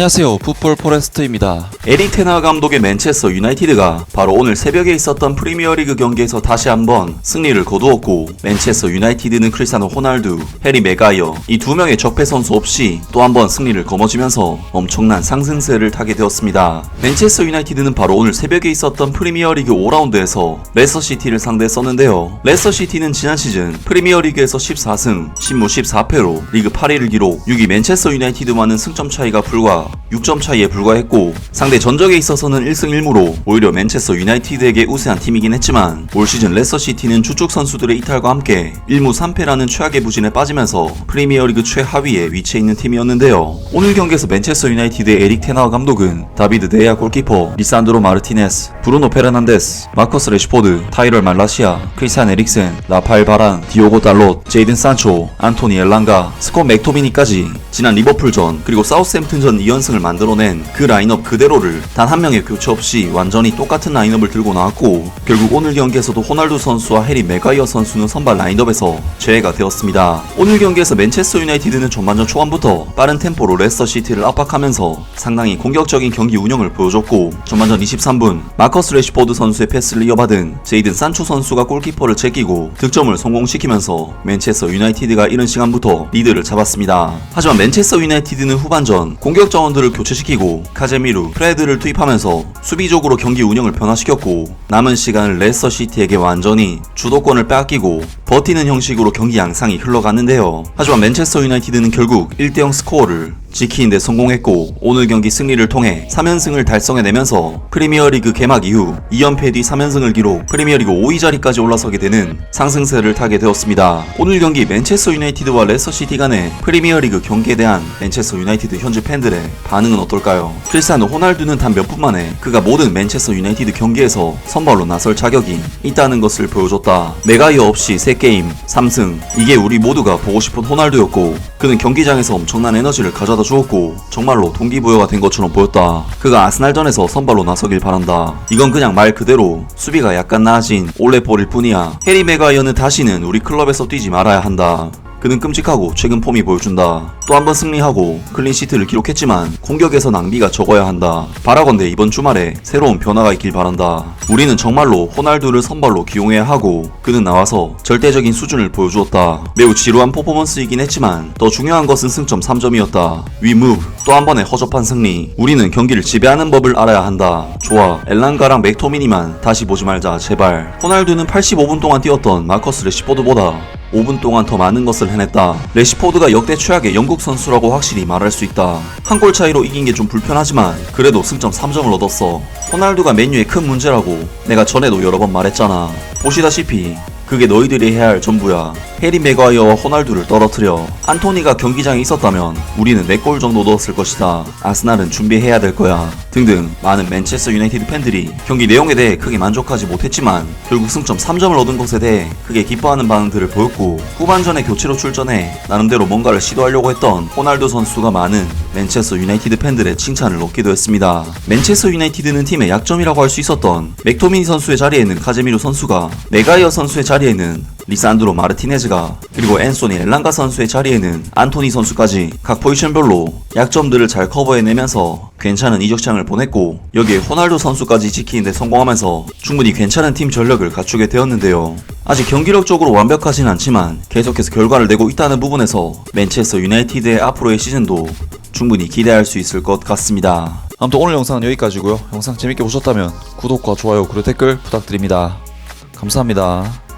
안녕하세요. 풋볼 포레스트입니다. 에릭 테나 감독의 맨체스터 유나이티드가 바로 오늘 새벽에 있었던 프리미어리그 경기에서 다시 한번 승리를 거두었고 맨체스터 유나이티드는 크리스티아노 호날두, 해리 메가이어 이 두 명의 적폐 선수 없이 또 한 번 승리를 거머쥐면서 엄청난 상승세를 타게 되었습니다. 맨체스터 유나이티드는 바로 오늘 새벽에 있었던 프리미어리그 5라운드에서 레스터 시티를 상대했었는데요. 레스터 시티는 지난 시즌 프리미어리그에서 14승, 10무 14패로 리그 8위를 기록 6위 맨체스터 유나이티드와는 승점 차이가 불과 6점 차이에 불과했고 상대 전적에 있어서는 1승 1무로 오히려 맨체스터 유나이티드에게 우세한 팀이긴 했지만 올 시즌 레스터 시티는 주축 선수들의 이탈과 함께 1무 3패라는 최악의 부진에 빠지면서 프리미어리그 최하위에 위치해 있는 팀이었는데요. 오늘 경기에서 맨체스터 유나이티드의 에릭 테나와 감독은 다비드 데야 골키퍼, 리산드로 마르티네스, 브루노 페르난데스, 마커스 레시포드, 타이럴 말라시아, 크리스찬 에릭센, 라파엘 바란, 디오고 달롯, 제이든 산초, 안토니 엘랑가, 스콧 맥토미니까지 지난 리버풀전 그리고 사우스햄튼전 2연승을 만들어낸 그 라인업 그대로를 단 한 명의 교체 없이 완전히 똑같은 라인업을 들고 나왔고 결국 오늘 경기에서도 호날두 선수와 해리 메가이어 선수는 선발 라인업에서 제외가 되었습니다. 오늘 경기에서 맨체스터 유나이티드는 전반전 초반부터 빠른 템포로 레스터 시티를 압박하면서 상당히 공격적인 경기 운영을 보여줬고 전반전 23분 마커스 레시포드 선수의 패스를 이어받은 제이든 산초 선수가 골키퍼를 제끼고 득점을 성공시키면서 맨체스터 유나이티드가 이른 시간부터 리드를 잡았습니다. 하지만 맨체스터 유나이티드는 후반전 공격 자원들을 교체시키고 카제미루, 프레드를 투입하면서 수비적으로 경기 운영을 변화시켰고 남은 시간을 레스터 시티에게 완전히 주도권을 빼앗기고 버티는 형식으로 경기 양상이 흘러갔는데요. 하지만 맨체스터 유나이티드는 결국 1대0 스코어를 지키는데 성공했고 오늘 경기 승리를 통해 3연승을 달성해내면서 프리미어리그 개막 이후 2연패 뒤 3연승을 기록 프리미어리그 5위 자리까지 올라서게 되는 상승세를 타게 되었습니다. 오늘 경기 맨체스터 유나이티드와 레스터시티 간의 프리미어리그 경기에 대한 맨체스터 유나이티드 현지 팬들의 반응은 어떨까요? 크리스티아노 호날두는 단 몇 분 만에 그가 모든 맨체스터 유나이티드 경기에서 선발로 나설 자격이 있다는 것을 보여줬다. 메가이어 없이 3게임 3승 이게 우리 모두가 보고 싶은 호날두였고 그는 경기장에서 엄청난 에너지를 가져다 주었고 정말로 동기부여가 된 것처럼 보였다. 그가 아스날전에서 선발로 나서길 바란다. 이건 그냥 말 그대로 수비가 약간 나아진 올레볼일 뿐이야. 해리 메가이어는 다시는 우리 클럽에서 뛰지 말아야 한다. 그는 끔찍하고 최근 폼이 보여준다. 또 한 번 승리하고 클린시트를 기록했지만 공격에서 낭비가 적어야 한다. 바라건대 이번 주말에 새로운 변화가 있길 바란다. 우리는 정말로 호날두를 선발로 기용해야 하고 그는 나와서 절대적인 수준을 보여주었다. 매우 지루한 퍼포먼스이긴 했지만 더 중요한 것은 승점 3점이었다. We move. 또한 번의 허접한 승리. 우리는 경기를 지배하는 법을 알아야 한다. 좋아. 엘랑가랑 맥토미니만 다시 보지 말자. 제발. 호날두는 85분 동안 뛰었던 마커스 레시포드보다 5분 동안 더 많은 것을 해냈다. 레시포드가 역대 최악의 영국 선수라고 확실히 말할 수 있다. 한 골 차이로 이긴 게 좀 불편하지만 그래도 승점 3점을 얻었어. 호날두가 맨유의 큰 문제라고 내가 전에도 여러 번 말했잖아. 보시다시피 그게 너희들이 해야 할 전부야. 해리 메가이어와 호날두를 떨어뜨려. 안토니가 경기장에 있었다면 우리는 4골 정도 넣었을 것이다. 아스날은 준비해야 될 거야. 등등 많은 맨체스터 유나이티드 팬들이 경기 내용에 대해 크게 만족하지 못했지만 결국 승점 3점을 얻은 것에 대해 크게 기뻐하는 반응들을 보였고 후반전에 교체로 출전해 나름대로 뭔가를 시도하려고 했던 호날두 선수가 많은 맨체스터 유나이티드 팬들의 칭찬을 얻기도 했습니다. 맨체스터 유나이티드는 팀의 약점이라고 할 수 있었던 맥토미니 선수의 자리에는 카제미로 선수가 메가이어 선수의 자리에는 리산드로 마르티네즈 가 그리고 앤소니 엘랑가 선수의 자리에는 안토니 선수까지 각 포지션별로 약점들을 잘 커버해내면서 괜찮은 이적장을 보냈고 여기에 호날두 선수까지 지키는데 성공하면서 충분히 괜찮은 팀 전력을 갖추게 되었는데요. 아직 경기력적으로 완벽하진 않지만 계속해서 결과를 내고 있다는 부분에서 맨체스터 유나이티드의 앞으로의 시즌도 충분히 기대할 수 있을 것 같습니다. 아무튼 오늘 영상은 여기까지고요. 영상 재밌게 보셨다면 구독과 좋아요 그리고 댓글 부탁드립니다. 감사합니다.